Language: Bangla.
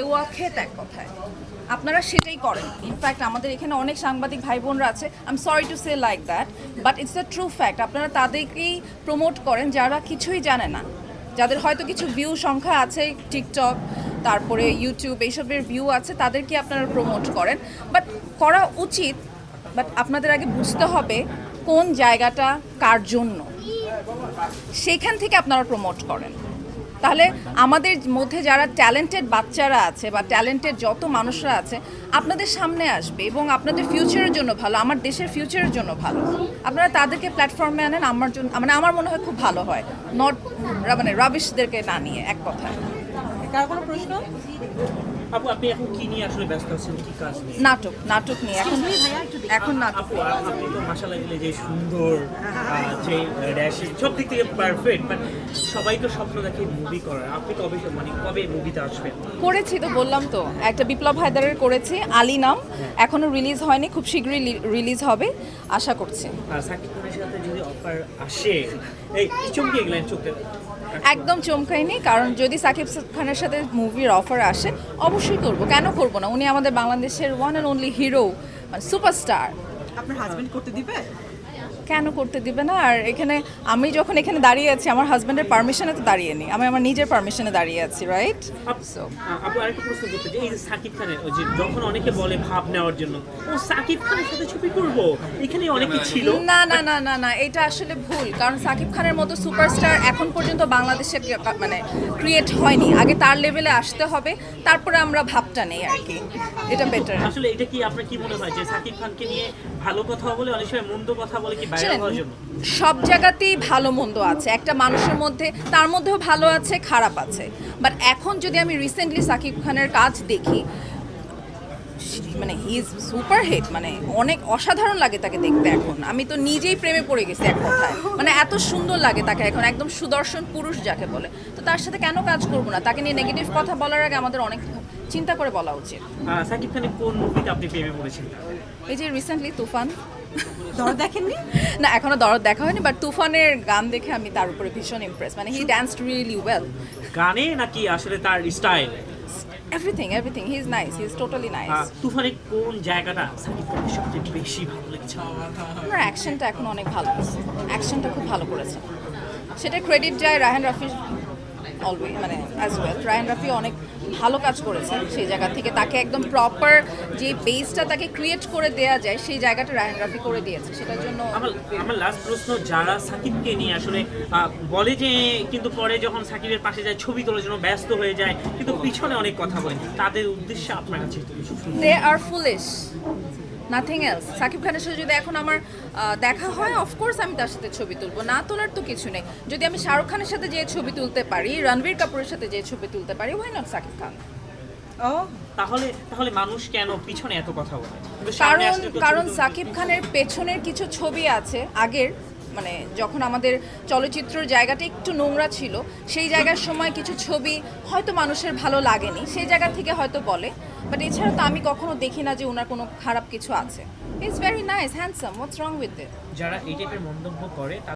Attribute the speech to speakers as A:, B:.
A: দেওয়া কথায়। আপনারা সেটাই করেন। ইনফ্যাক্ট আমাদের এখানে অনেক সাংবাদিক ভাই বোনরা আছে। I am sorry to say like that but it's the true fact আপনারা তাদেরকেই প্রমোট করেন যারা কিছুই জানে না। যাদের হয়তো কিছু ভিউ সংখ্যা আছে টিকটক তারপরে ইউটিউব এইসবের ভিউ আছে তাদেরকে আপনারা প্রমোট করেন। বাট করা উচিত বাট আপনাদের আগে বুঝতে হবে কোন জায়গাটা কার জন্য। সেইখান থেকে আপনারা প্রমোট করেন। তাহলে আমাদের মধ্যে যারা ট্যালেন্টেড বাচ্চারা আছে বা ট্যালেন্টেড যত মানুষরা আছে, আপনাদের সামনে আসবে এবং আপনাদের ফিউচারের জন্য ভালো, আমার দেশের ফিউচারের জন্য ভালো। আপনারা তাদেরকে প্ল্যাটফর্মে আনেন, আমার জন্য মানে আমার মনে হয় খুব ভালো হয়। নট মানে রাবিশদেরকে না নিয়ে, এক কথায়।
B: কার কোনো প্রশ্ন?
C: আপু আপনি এখন কি নিয়ে আসলে ব্যস্ত আছেন? কি কাজ নিয়ে?
A: নাটক নাটক নিয়ে। এখন এখন নাটক
C: আপনি তো গেলে যে সুন্দর যে সব দিক থেকে পারফেক্ট বাট সবাই তো স্বপ্ন দেখে মুভি করার আপনি কবে মানে কবে মুভিতে আসবেন?
A: করেছি তো বললাম তো। একটা বিপ্লব হায়দারের করেছি আলী নাম। এখনও রিলিজ হয়নি খুব শীঘ্রই রিলিজ হবে আশা করছি।
C: আর সাকিব খানের সাথে যদি অফার আসে এই চমকে গেলেন চোখে।
A: একদম চমকাইনি কারণ যদি সাকিব খানের সাথে মুভির অফার আসে, অবশ্যই করব। কেন করব না? উনি আমাদের বাংলাদেশের one and only hero superstar
B: আপনার হাজবেন্ড করতে দিবে?
A: কেন করতে দিবে না? আর এখানে আমি যখন এখানে দাঁড়িয়ে আছি আমার হাজব্যান্ডের পারমিশনে তো দাঁড়িয়ে নি আমি আমার নিজের পারমিশনে দাঁড়িয়ে আছি রাইট সো
C: আপু আরেকটা প্রশ্ন করতে চাই। এই যে সাকিব খানের ওই যে যখন অনেকে বলে ভাব নেওয়ার জন্য ও সাকিব খানের সাথে ছবি করব? এখানে অনেকে ছিল।
A: না না না না না এটা আসলে ভুল। কারণ সাকিব খানের মতো সুপারস্টার এখন পর্যন্ত বাংলাদেশে মানে ক্রিয়েট হয়নি। আগে তার লেভেলে আসতে হবে। তারপরে আমরা ভাবটা নেই আর কি। এটা বেটার
C: আসলে এটা কি আপনার কি মনে হয় যে সাকিব খানকে নিয়ে ভালো কথা বলে অনেক সময় মন্দ কথা বলে কি জন্য
A: সব জায়গাতেই ভালো মন্দ আছে। একটা মানুষের মধ্যে তার মধ্যেও ভালো আছে খারাপ আছে। বাট এখন যদি আমি রিসেন্টলি সাকিব খানের কাজ দেখি মানে হি ইজ সুপার হিট মানে অনেক অসাধারণ লাগে তাকে দেখতে এখন। আমি তো নিজেই প্রেমে পড়ে গেছি এক কথায়। মানে এত সুন্দর লাগে তাকে এখন একদম সুদর্শন পুরুষ যাকে বলে। তো তার সাথে কেন কাজ করব না? তাকে নিয়ে নেগেটিভ কথা বলার আগে আমাদের অনেক চিন্তা করে বলা উচিত।
C: সাকিব খানের কোন মুভিতে আপনি প্রেমে পড়েছেন?
A: এই যে রিসেন্টলি তুফান।
B: দর দেখেননি?
A: না এখনও দরদ দেখা হয়নি বাট তুফানের গান দেখে আমি তার উপরে ভীষণ ইমপ্রেস মানে হি ড্যান্স রিয়েলি ওয়েল
C: গানে নাকি আসলে তার style
A: everything everything he is nice he is totally nice
C: তুফানের কোন জায়গাটা সাকিব খানের সবচেয়ে বেশি ভালো লেগেছে?
A: আপনার অ্যাকশনটা এখন অনেক ভালো অ্যাকশনটা খুব ভালো করেছে। সেটা ক্রেডিট যায় রায়হান রাফি অলওয়ে মানে অ্যাজ ওয়েল রায়হান রাফি অনেক ভালো কাজ করেছে সেই জায়গা থেকে। তাকে একদম প্রপার যে বেসটা তাকে ক্রিয়েট করে দেয়া যায় সেই জায়গাটা রায়হান রাফি করে দিয়েছে। সেটার জন্য
C: আমার আমার লাস্ট প্রশ্ন যারা সাকিবকে নিয়ে আসলে বলে যে কিন্তু পরে যখন সাকিবের পাশে যায় ছবি তোলার জন্য ব্যস্ত হয়ে যায় কিন্তু পিছনে অনেক কথা বলে তাদের উদ্দেশ্যে আপনার কাছে
A: they are foolish nothing else Sakib খানের সাথে যদি এখন আমার দেখা হয় অফকোর্স আমি তার সাথে ছবি তুলবো। না তোলার তো কিছু নেই। যদি আমি শাহরুখ খানের সাথে যে ছবি তুলতে পারি রণবীর কাপুরের সাথে যে ছবি তুলতে পারি ওয়াই নট সাকিব খান?
B: ও
C: তাহলে তাহলে মানুষ কেন পিছনে এত কথা বলে?
A: কারণ কারণ সাকিব খানের পেছনের কিছু ছবি আছে আগের। মানে যখন আমাদের চলচ্চিত্রের জায়গাটা একটু নোংরা ছিল, সেই জায়গার সময় কিছু ছবি হয়তো মানুষের ভালো লাগেনি, সেই জায়গা থেকে হয়তো বলে। বাট এছাড়া তো আমি কখনো দেখি না যে ওনার কোনো খারাপ কিছু আছে। It's very nice handsome what's wrong with
C: যারা এই টাইপের মন্তব্য করে